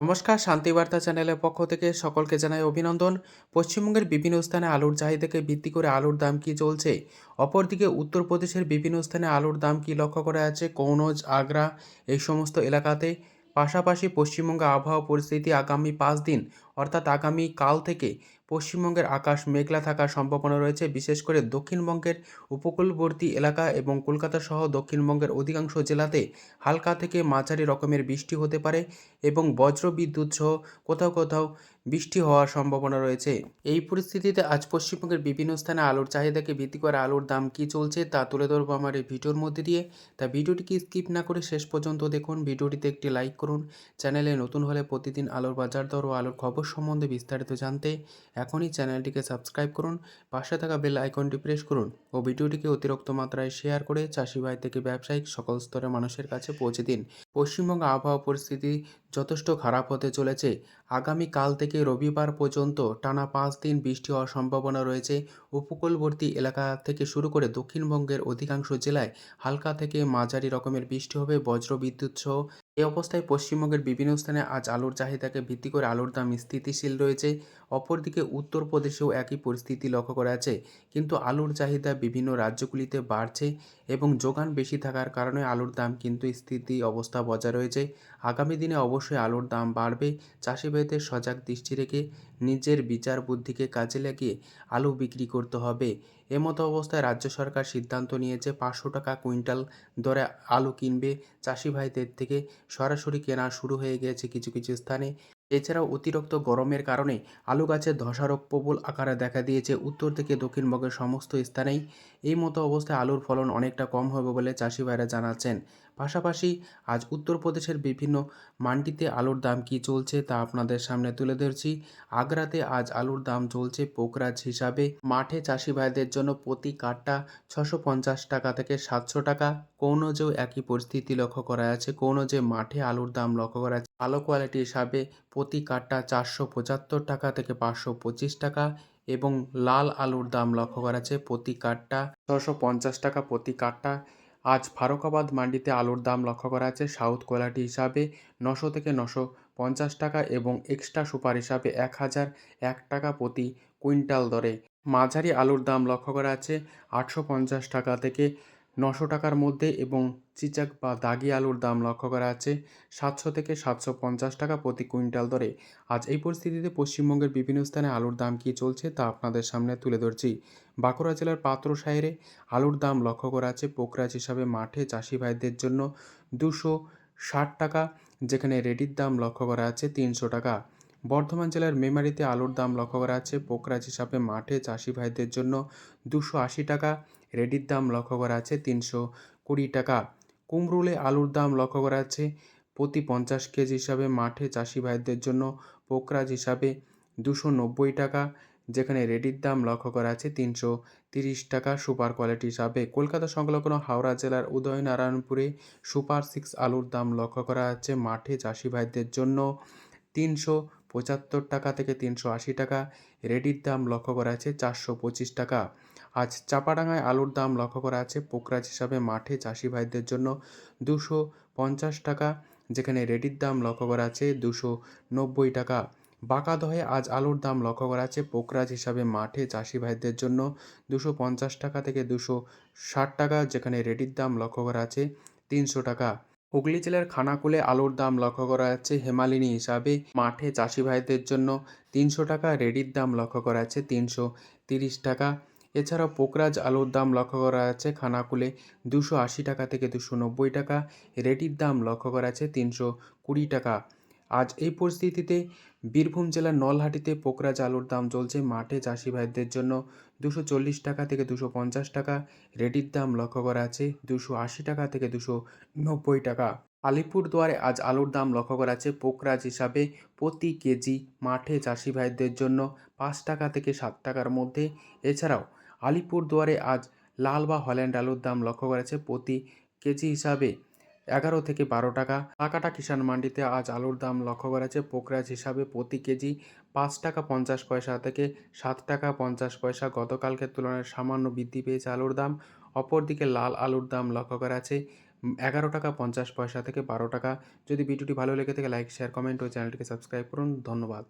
নমস্কার শান্তিবার্তা চ্যানেলের পক্ষ থেকে সকলকে জানাই অভিনন্দন। পশ্চিমবঙ্গের বিভিন্ন স্থানে আলুর চাহিদাকে ভিত্তি করে আলুর দাম কি চলছে? অপরদিকে উত্তরপ্রদেশের বিভিন্ন স্থানে আলুর দাম কি লক্ষ্য করা যাচ্ছে? কৌনজ, আগ্রা এই সমস্ত এলাকাতে। পাশাপাশি পশ্চিমবঙ্গে আবহাওয়া পরিস্থিতি আগামী পাঁচ দিন, অর্থাৎ আগামী কাল থেকে পশ্চিমবঙ্গের আকাশ মেঘলা থাকার সম্ভাবনা রয়েছে, বিশেষ করে দক্ষিণবঙ্গের উপকূলবর্তী এলাকা এবং কলকাতা সহ দক্ষিণবঙ্গের অধিকাংশ জেলাতে হালকা থেকে মাঝারি রকমের বৃষ্টি হতে পারে এবং বজ্রবিদ্যুৎ সহ কোথাও কোথাও বৃষ্টি হওয়ার সম্ভাবনা রয়েছে। এই পরিস্থিতিতে আজ পশ্চিমবঙ্গের বিভিন্ন স্থানে আলুর চাহিদাকে ভিত্তি করে আলুর দাম কী চলছে তা তুলে ধরবো আমার এই ভিডিওর মধ্যে দিয়ে। তা ভিডিওটিকে স্কিপ না করে শেষ পর্যন্ত দেখুন, ভিডিওটিতে একটি লাইক করুন, চ্যানেলে নতুন হলে প্রতিদিন আলুর বাজার দর ও আলুর খবর সম্বন্ধে বিস্তারিত জানতে এখনই চ্যানেলটিকে সাবস্ক্রাইব করুন, পাশে থাকা বেল আইকনটি প্রেস করুন ও ভিডিওটিকে অতিরিক্ত মাত্রায় শেয়ার করে চাষি ভাই থেকে ব্যবসায়িক সকল স্তরের মানুষের কাছে পৌঁছে দিন। পশ্চিমবঙ্গ আবহাওয়া পরিস্থিতি যথেষ্ট খারাপ হতে চলেছে। আগামী কাল থেকে রবিবার পর্যন্ত টানা পাঁচ দিন বৃষ্টি হওয়ার সম্ভাবনা রয়েছে। উপকূলবর্তী এলাকা থেকে শুরু করে দক্ষিণবঙ্গের অধিকাংশ জেলায় হালকা থেকে মাঝারি রকমের বৃষ্টি হবে, বজ্রবিদ্যুৎ সহ এই অবস্থায় পশ্চিমবঙ্গের বিভিন্ন স্থানে আজ আলুর চাহিদাকে ভিত্তি করে আলুর দাম স্থিতিশীল রয়েছে। অপরদিকে উত্তরপ্রদেশেও একই পরিস্থিতি লক্ষ্য করা আছে কিন্তু আলুর চাহিদা বিভিন্ন রাজ্যগুলিতে বাড়ছে এবং যোগান বেশি থাকার কারণে আলুর দাম কিন্তু স্থিতি অবস্থা বজায় রয়েছে। আগামী দিনে অবশ্যই আলুর দাম বাড়বে। চাষি ভাইদের সজাগ দৃষ্টি রেখে নিজের বিচার বুদ্ধিকে কাজে লাগিয়ে আলু বিক্রি করতে হবে। এমতো অবস্থায় রাজ্য সরকার সিদ্ধান্ত নিয়েছে, পাঁচশো টাকা কুইন্টাল দরে আলু কিনবে। চাষি ভাইদের থেকে সরাসরি কেনা শুরু হয়ে গিয়েছে কিছু কিছু স্থানে। এছাড়াও অতিরিক্ত গরমের কারণে আলু গাছের ধসা রোগ প্রবল আকারে দেখা দিয়েছে। উত্তর থেকে দক্ষিণবঙ্গের সমস্ত স্থানেই এই মতো অবস্থায় আলুর ফলন অনেকটা কম হবে বলে চাষি ভাইরা জানাচ্ছেন। পাশাপাশি আজ উত্তরপ্রদেশের বিভিন্ন মান্ডিতে আলুর দাম কী চলছে তা আপনাদের সামনে তুলে ধরছি। আগ্রাতে আজ আলুর দাম চলছে পোকরাজ হিসাবে। মাঠে চাষি ভাইদের জন্য প্রতি কাঠটা ছশো পঞ্চাশ টাকা থেকে সাতশো টাকা। কৌনজেও একই পরিস্থিতি লক্ষ্য করা যাচ্ছে। কৌনজে মাঠে আলুর দাম লক্ষ্য করা যাচ্ছে। ভালো কোয়ালিটি হিসাবে প্রতি কাঠটা চারশো পঁচাত্তর টাকা থেকে পাঁচশো পঁচিশ টাকা এবং লাল আলুর দাম লক্ষ্য করা যাচ্ছে প্রতি কাঠটা ছশো পঞ্চাশ টাকা প্রতি কাঠটা। আজ ফারুকাবাদ মান্ডিতে আলুর দাম লক্ষ্য করা আছে সাউথ কোয়ালিটি হিসাবে নশো থেকে নশো পঞ্চাশ টাকা এবং এক্সট্রা সুপার হিসাবে এক হাজার এক টাকা প্রতি কুইন্টাল দরে। মাঝারি আলুর দাম লক্ষ্য করা আছে আটশো পঞ্চাশ টাকা থেকে নশো টাকার মধ্যে এবং চিচাক বা দাগি আলুর দাম লক্ষ্য করা যাচ্ছে সাতশো থেকে সাতশো পঞ্চাশ টাকা প্রতি কুইন্টাল দরে। আজ এই পরিস্থিতিতে পশ্চিমবঙ্গের বিভিন্ন স্থানে আলুর দাম কী চলছে তা আপনাদের সামনে তুলে ধরছি। বাঁকুড়া জেলার পাত্র সাহেরে আলুর দাম লক্ষ্য করা আছে পোকরাজ হিসাবে মাঠে চাষি ভাইদের জন্য দুশো ষাট টাকা, যেখানে রেডির দাম লক্ষ্য করা আছে তিনশো টাকা। বর্ধমান জেলার মেমারিতে আলুর দাম লক্ষ্য করা আছে পোকরাজ হিসাবে মাঠে চাষি ভাইদের জন্য দুশো আশি টাকা রেডির দাম লক্ষ্য করা আছে তিনশো কুড়ি টাকা। কুমরুলে আলুর দাম লক্ষ্য করা আছে প্রতি পঞ্চাশ কেজি হিসাবে। মাঠে চাষি ভাইদের জন্য পোকরাজ হিসাবে দুশো নব্বই টাকা। যেখানে রেডির দাম লক্ষ্য করা আছে তিনশো তিরিশ টাকা সুপার কোয়ালিটি হিসাবে। কলকাতা সংলগ্ন হাওড়া জেলার উদয়নারায়ণপুরে সুপার সিক্স আলুর দাম লক্ষ্য করা আছে। মাঠে চাষি ভাইদের জন্য তিনশো পঁচাত্তর টাকা থেকে তিনশো আশি টাকা। রেডির দাম লক্ষ্য করা আছে চারশো পঁচিশ টাকা। আজ চাপাডাঙ্গায় আলুর দাম লক্ষ্য করা আছে। পোকরাজ হিসাবে মাঠে চাষি ভাইদের জন্য দুশো পঞ্চাশ টাকা, যেখানে রেডির দাম লক্ষ্য করা আছে দুশো নব্বই টাকা। বাঁকাদহে আজ আলুর দাম লক্ষ্য করা আছে। পোকরাজ হিসাবে মাঠে চাষি ভাইদের জন্য দুশো পঞ্চাশ টাকা থেকে দুশো ষাট টাকা, যেখানে রেডির দাম লক্ষ্য করা আছে তিনশো টাকা। হুগলি জেলার খানাকুলে আলুর দাম লক্ষ্য করা যাচ্ছে হেমালিনী হিসাবে মাঠে চাষি ভাইদের জন্য তিনশো টাকা, রেডির দাম লক্ষ্য করা যাচ্ছে তিনশো তিরিশ টাকা। এছাড়াও পোকরাজ আলুর দাম লক্ষ্য করা যাচ্ছে খানাকুলে দুশো আশি টাকা থেকে দুশো নব্বই টাকা রেডির দাম লক্ষ্য করা যাচ্ছে তিনশো কুড়ি টাকা। আজ এই পরিস্থিতিতে বীরভূম জেলার নলহাটিতে পোকরাজ আলুর দাম চলছে মাঠে চাষি ভাইদের জন্য দুশো চল্লিশ টাকা থেকে দুশো পঞ্চাশ টাকা রেডির দাম লক্ষ্য করা আছে দুশো আশি টাকা থেকে দুশো নব্বই টাকা। আলিপুরদুয়ারে আজ আলুর দাম লক্ষ্য করা আছে পোকরাজ হিসাবে প্রতি কেজি মাঠে চাষি ভাইদের জন্য পাঁচ টাকা থেকে সাত টাকার মধ্যে। এছাড়াও আলিপুরদুয়ারে আজ লাল বা হল্যান্ড আলুর দাম লক্ষ্য করা আছে প্রতি কেজি হিসাবে এগারো থেকে বারো টাকা। টাকাটা কিষাণ মান্ডিতে আজ আলুর দাম লক্ষ্য করা আছে পোকরাজ হিসাবে প্রতি কেজি পাঁচ টাকা পঞ্চাশ পয়সা থেকে সাত টাকা পঞ্চাশ পয়সা। গতকালকের তুলনায় সামান্য বৃদ্ধি পেয়েছে আলুর দাম। অপরদিকে লাল আলুর দাম লক্ষ্য করা আছে এগারো টাকা পঞ্চাশ পয়সা থেকে বারো টাকা। যদি ভিডিওটি ভালো লেগে থাকে, লাইক, শেয়ার, কমেন্ট ও চ্যানেলটিকে সাবস্ক্রাইব করুন। ধন্যবাদ।